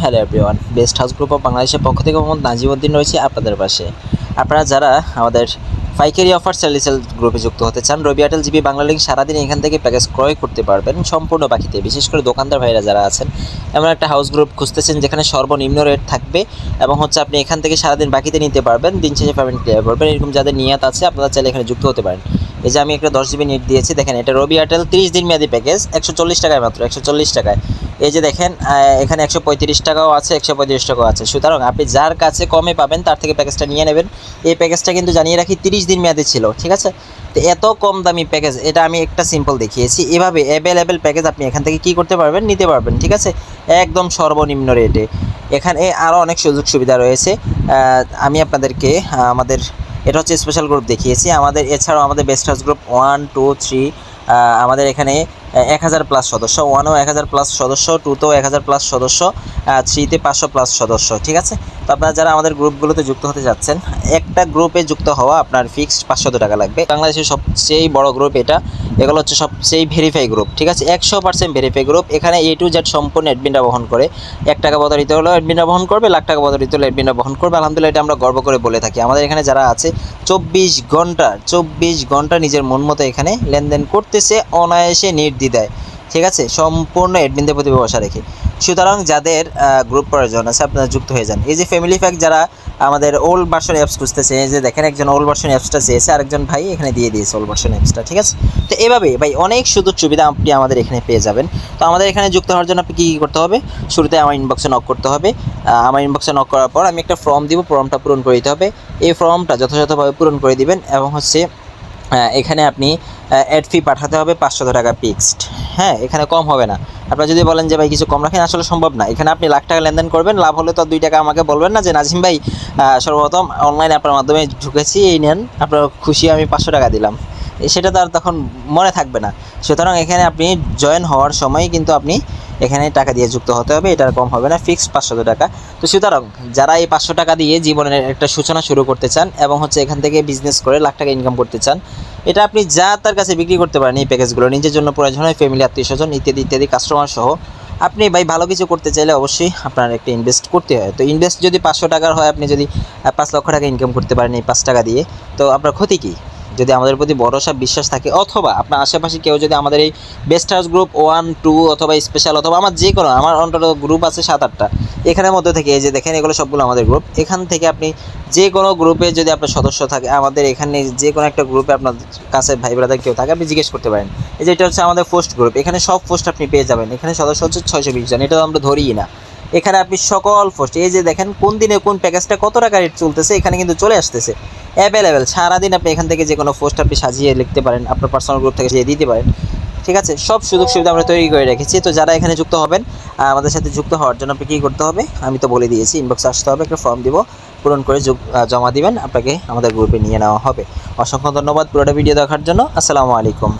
Hello everyone best house group of বাংলাদেশের পক্ষ থেকে মোহাম্মদ নাজিমুদ্দিন রয়েছে আপনাদের পাশে। আপনারা যারা আমাদের পাইকারি অফার সেলিসেল গ্রুপে যুক্ত হতে চান, Robi Airtel GB Bangla link সারাদিন এখান থেকে প্যাকেজ ক্রয় করতে পারবেন সম্পূর্ণ বাকিতে। বিশেষ করে দোকানদার ভাইরা যারা আছেন, এমন একটা হাউস গ্রুপ খুঁজতেছেন যেখানে সর্বনিম্ন রেট থাকবে এবং হচ্ছে আপনি এখান থেকে সারাদিন বাকিতে নিতে পারবেন, দিন শেষে পেমেন্ট ক্লিয়ার করবেন। এরকম যাদের নিয়াত আছে, আপনারা চাইলে এখানে যুক্ত হতে পারেন। এই যে আমি একটা দশ জিবি নেট দিয়েছি, দেখেন এটা রবি এয়ারটেল তিরিশ দিন মেয়াদি প্যাকেজ একশো চল্লিশ টাকায় মাত্র, একশো চল্লিশ টাকায়। এই যে দেখেন এখানে একশো পঁয়ত্রিশ টাকাও আছে, একশো পঁয়ত্রিশ টাকাও আছে। সুতরাং আপনি যার কাছে কমে পাবেন, তার থেকে প্যাকেজটা নিয়ে নেবেন। এই প্যাকেজটা কিন্তু জানিয়ে রাখি তিরিশ দিন মেয়াদি ছিল, ঠিক আছে? তো এত কম দামি প্যাকেজ এটা আমি একটা সিম্পল দেখিয়েছি। এভাবে অ্যাভেলেবেল প্যাকেজ আপনি এখান থেকে কি করতে পারবেন? নিতে পারবেন, ঠিক আছে? একদম সর্বনিম্ন রেটে এখানে আরও অনেক সুযোগ সুবিধা রয়েছে আমি আপনাদেরকে আমাদের এটা হচ্ছে স্পেশাল গ্রুপ দেখিয়েছি। আমাদের, এছাড়াও আমাদের best house group one two three আমাদের এখানে এক হাজার প্লাস সদস্য ওয়ানও এক হাজার প্লাস সদস্য টুতেও এক হাজার প্লাস সদস্য থ্রিতে পাঁচশো প্লাস সদস্য, ঠিক আছে? তো আপনারা যারা আমাদের গ্রুপগুলোতে যুক্ত হতে যাচ্ছেন, একটা গ্রুপে যুক্ত হওয়া আপনার ফিক্সড পাঁচশো টাকা লাগবে। বাংলাদেশের সবচেয়ে বড় গ্রুপ এটা, এগুলো হচ্ছে সবচেয়ে ভেরিফাই গ্রুপ ঠিক আছে? একশো পার্সেন্ট ভেরিফাই গ্রুপ এখানে এ টু জেড সম্পূর্ণ অ্যাডমিনরা বহন করে, এক টাকা বদলিত হলেও অ্যাডমিনরা বহন করবে, লাখ টাকা বদলিত হলে অ্যাডমিনরা বহন করবে। আলহামদুলিল্লাহ এটা আমরা গর্ব করে বলে থাকি। আমাদের এখানে যারা আছে, চব্বিশ ঘণ্টা চব্বিশ ঘণ্টা নিজের মন মতো এখানে লেনদেন করতেছে, অনায়াসে নির্দ্বিধায় ঠিক আছে? সম্পূর্ণ অ্যাডমিনদের প্রতি ভরসা রেখে। সুতরাং যাদের গ্রুপ প্রয়োজন আছে, আপনারা যুক্ত হয়ে যান। এই যে ফ্যামিলি প্যাক যারা আমাদের ওল্ড ভার্সন অ্যাপস খুঁজতেছে, এই যে দেখেন একজন ওল্ড ভার্সন অ্যাপসটা চেয়েছে, আরেকজন ভাই এখানে দিয়ে দিয়েছে ওল্ড ভার্সন অ্যাপসটা ঠিক আছে? তো এভাবে ভাই, অনেক সুযোগ সুবিধা আপনি আমাদের এখানে পেয়ে যাবেন। তো আমাদের এখানে যুক্ত হওয়ার জন্য আপনি কী কী করতে হবে? শুরুতে আমার ইনবক্সে নক করতে হবে। আমার ইনবক্সে নক করার পর আমি একটা ফর্ম দিব ফর্মটা পূরণ করে দিতে হবে। এই ফর্মটা যথাযথভাবে পূরণ করে দিবেন এবং হচ্ছে এখানে আপনি অ্যাড ফি পাঠাতে হবে পাঁচশো টাকা ফিক্সড হ্যাঁ এখানে কম হবে না। আপনারা যদি বলেন যে, ভাই, কিছু কম রাখেন, আসলে সম্ভব না। এখানে আপনি লাখ টাকা লেনদেন করবেন, লাভ হলে তো দুই টাকা আমাকে বলবেন না যে, নাজিম ভাই সর্বপ্রথম অনলাইনে আপনার মাধ্যমে ঢুকেছি, এই নেন, আপনার খুশি আমি পাঁচশো টাকা দিলাম। সেটা তো আর তখন মনে থাকবে না। সুতরাং এখানে আপনি জয়েন হওয়ার সময় কিন্তু আপনি এখানে টাকা দিয়ে যুক্ত হতে হবে। এটা আর কম হবে না ফিক্সড পাঁচশো টাকা। তো সুতরাং যারা এই পাঁচশো টাকা দিয়ে জীবনের একটা সূচনা শুরু করতে চান এবং হচ্ছে এখান থেকে বিজনেস করে লাখ টাকা ইনকাম করতে চান, এটা আপনি যা তার কাছে বিক্রি করতে পারেন এই প্যাকেজগুলো নিজের জন্য প্রয়োজন হয় ফ্যামিলি আত্মীয় স্বজন ইত্যাদি ইত্যাদি কাস্টমার সহ। আপনি ভাই ভালো কিছু করতে চাইলে অবশ্যই আপনার একটা ইনভেস্ট করতে হয়। তো ইনভেস্ট যদি পাঁচশো টাকার হয়, আপনি যদি পাঁচ লক্ষ টাকা ইনকাম করতে পারেন এই পাঁচ টাকা দিয়ে, তো আপনার ক্ষতি কী? যদি আমাদের প্রতি ভরসা, বিশ্বাস থাকে, অথবা আপনার আশেপাশে কেউ যদি আমাদের এই best house group one two অথবা স্পেশাল অথবা আমার যে কোনো, আমার অন্তত গ্রুপ আছে সাত, আটটা, এখানের মধ্যে থেকে এই যে দেখেন, এগুলো সবগুলো আমাদের গ্রুপ এখান থেকে আপনি যে কোনো গ্রুপে যদি আপনার সদস্য থাকে, আমাদের এখানে যে কোনো একটা গ্রুপে আপনার কাছে ভাই ব্রাদার কেউ থাকে, আপনি জিজ্ঞেস করতে পারেন। এই যে এটা হচ্ছে আমাদের পোস্ট গ্রুপ এখানে সব পোস্ট আপনি পেয়ে যাবেন। এখানে সদস্য হচ্ছে ছয়শো বিশ জন, এটা আমরা ধরিই না। এখানে আপনি সকল পোস্ট এই যে দেখেন কোন দিনে কোন প্যাকেজটা কত টাকা রেট চলতেছে, এখানে কিন্তু চলে আসতেছে। অ্যাভেলেবেল সারাদিন আপনি এখান থেকে যে কোনো পোস্ট আপনি সাজিয়ে লিখতে পারেন, আপনার পার্সোনাল গ্রুপ থেকে দিয়ে দিতে পারেন। ঠিক আছে? সব সুযোগ সুবিধা আমরা তৈরি করে রেখেছি। তো যারা এখানে যুক্ত হবেন আমাদের সাথে যুক্ত হওয়ার জন্য আপনি কী করতে হবে? আমি তো বলে দিয়েছি ইনবক্সে আসতে হবে, একটা ফর্ম দিব, পূরণ করে জমা দিবেন, আপনাকে আমাদের গ্রুপে নিয়ে নেওয়া হবে। অসংখ্য ধন্যবাদ পুরোটা ভিডিও দেখার জন্য। আসসালামু আলাইকুম।